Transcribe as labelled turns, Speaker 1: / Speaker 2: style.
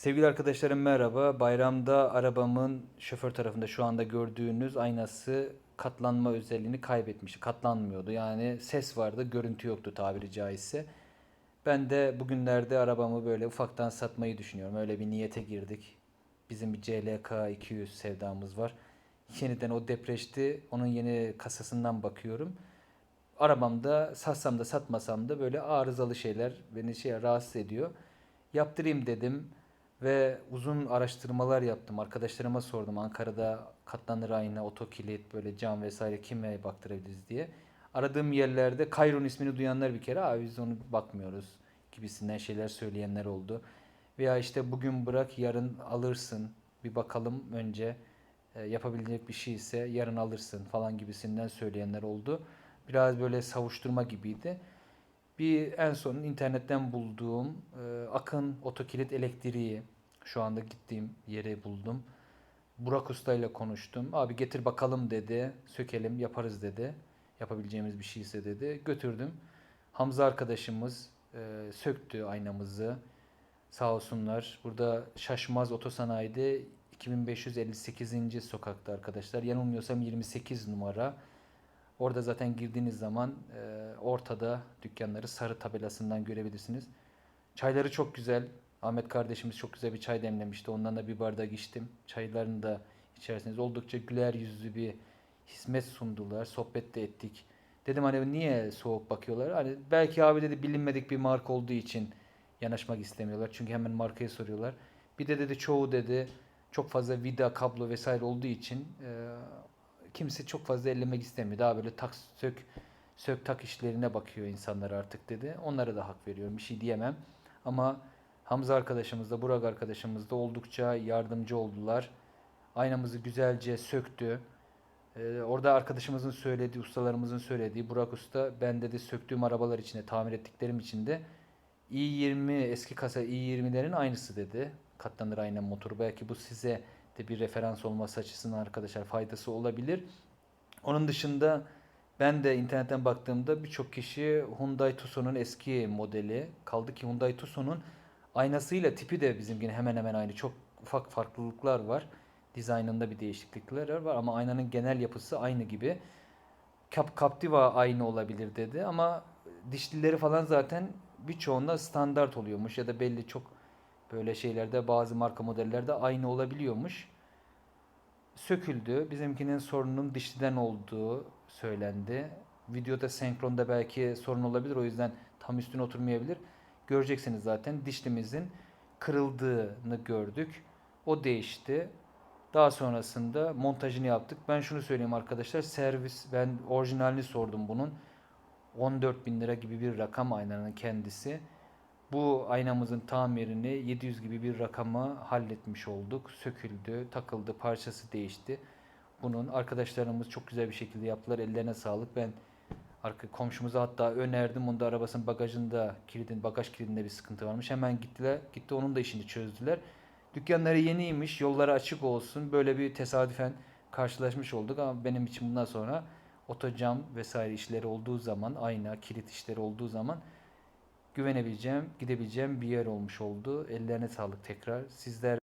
Speaker 1: Sevgili arkadaşlarım merhaba. Bayramda arabamın şoför tarafında şu anda gördüğünüz aynası katlanma özelliğini kaybetmiş. Katlanmıyordu. Yani ses vardı, görüntü yoktu tabiri caizse. Ben de bugünlerde arabamı böyle ufaktan satmayı düşünüyorum. Öyle bir niyete girdik. Bizim bir CLK 200 sevdamız var. Yeniden o depreşti. Onun yeni kasasından bakıyorum. Arabamda satsam da satmasam da böyle arızalı şeyler beni şey rahatsız ediyor. Yaptırayım dedim ve uzun araştırmalar yaptım. Arkadaşlarıma sordum Ankara'da katlanır ayna, otokilit, böyle cam vesaire kime baktırabiliriz diye. Aradığım yerlerde Kayron ismini duyanlar bir kere abi biz onu bakmıyoruz gibisinden şeyler söyleyenler oldu. Veya işte bugün bırak yarın alırsın bir bakalım önce e, yapabilecek bir şey ise yarın alırsın falan gibisinden söyleyenler oldu. Biraz böyle savuşturma gibiydi. Bir en son internetten bulduğum e, Akın otokilit elektriği şu anda gittiğim yeri buldum. Burak Usta ile konuştum. Abi getir bakalım dedi. Sökelim yaparız dedi. Yapabileceğimiz bir şeyse dedi. Götürdüm. Hamza arkadaşımız e, söktü aynamızı. Sağ olsunlar. Burada Şaşmaz Otosanayi'de 2558. sokakta arkadaşlar. Yanılmıyorsam 28 numara. Orada zaten girdiğiniz zaman e, ortada dükkanları sarı tabelasından görebilirsiniz. Çayları çok güzel. Ahmet kardeşimiz çok güzel bir çay demlemişti. Ondan da bir bardak içtim. Çaylarını da içerseniz oldukça güler yüzlü bir hizmet sundular. Sohbet de ettik. Dedim hani niye soğuk bakıyorlar? Hani belki abi dedi bilinmedik bir marka olduğu için yanaşmak istemiyorlar. Çünkü hemen markayı soruyorlar. Bir de dedi çoğu dedi çok fazla vida, kablo vesaire olduğu için e, kimse çok fazla ellemek istemiyor. Daha böyle tak sök sök tak işlerine bakıyor insanlar artık dedi. Onlara da hak veriyorum. Bir şey diyemem. Ama Hamza arkadaşımız da Burak arkadaşımız da oldukça yardımcı oldular. Aynamızı güzelce söktü. Ee, orada arkadaşımızın söylediği, ustalarımızın söylediği Burak Usta ben dedi söktüğüm arabalar içinde, tamir ettiklerim içinde i20 eski kasa i20'lerin aynısı dedi. Katlanır ayna motoru. Belki bu size de bir referans olması açısından arkadaşlar faydası olabilir. Onun dışında ben de internetten baktığımda birçok kişi Hyundai Tucson'un eski modeli kaldı ki Hyundai Tucson'un aynasıyla tipi de bizimkinin hemen hemen aynı. Çok ufak farklılıklar var. Dizaynında bir değişiklikler var ama aynanın genel yapısı aynı gibi. Cap Captiva aynı olabilir dedi ama dişlileri falan zaten birçoğunda standart oluyormuş ya da belli çok böyle şeylerde bazı marka modellerde aynı olabiliyormuş. Söküldü. Bizimkinin sorunun dişliden olduğu söylendi. Videoda senkronda belki sorun olabilir o yüzden tam üstüne oturmayabilir. Göreceksiniz zaten dişlimizin kırıldığını gördük. O değişti. Daha sonrasında montajını yaptık. Ben şunu söyleyeyim arkadaşlar. Servis ben orijinalini sordum bunun. 14 bin lira gibi bir rakam aynanın kendisi. Bu aynamızın tamirini 700 gibi bir rakama halletmiş olduk. Söküldü, takıldı, parçası değişti. Bunun arkadaşlarımız çok güzel bir şekilde yaptılar. Ellerine sağlık. Ben arka komşumuza hatta önerdim. Onda arabasının bagajında kilidin bagaj kilidinde bir sıkıntı varmış. Hemen gittiler. Gitti onun da işini çözdüler. Dükkanları yeniymiş. Yolları açık olsun. Böyle bir tesadüfen karşılaşmış olduk ama benim için bundan sonra otocam vesaire işleri olduğu zaman, ayna, kilit işleri olduğu zaman güvenebileceğim, gidebileceğim bir yer olmuş oldu. Ellerine sağlık tekrar. Sizler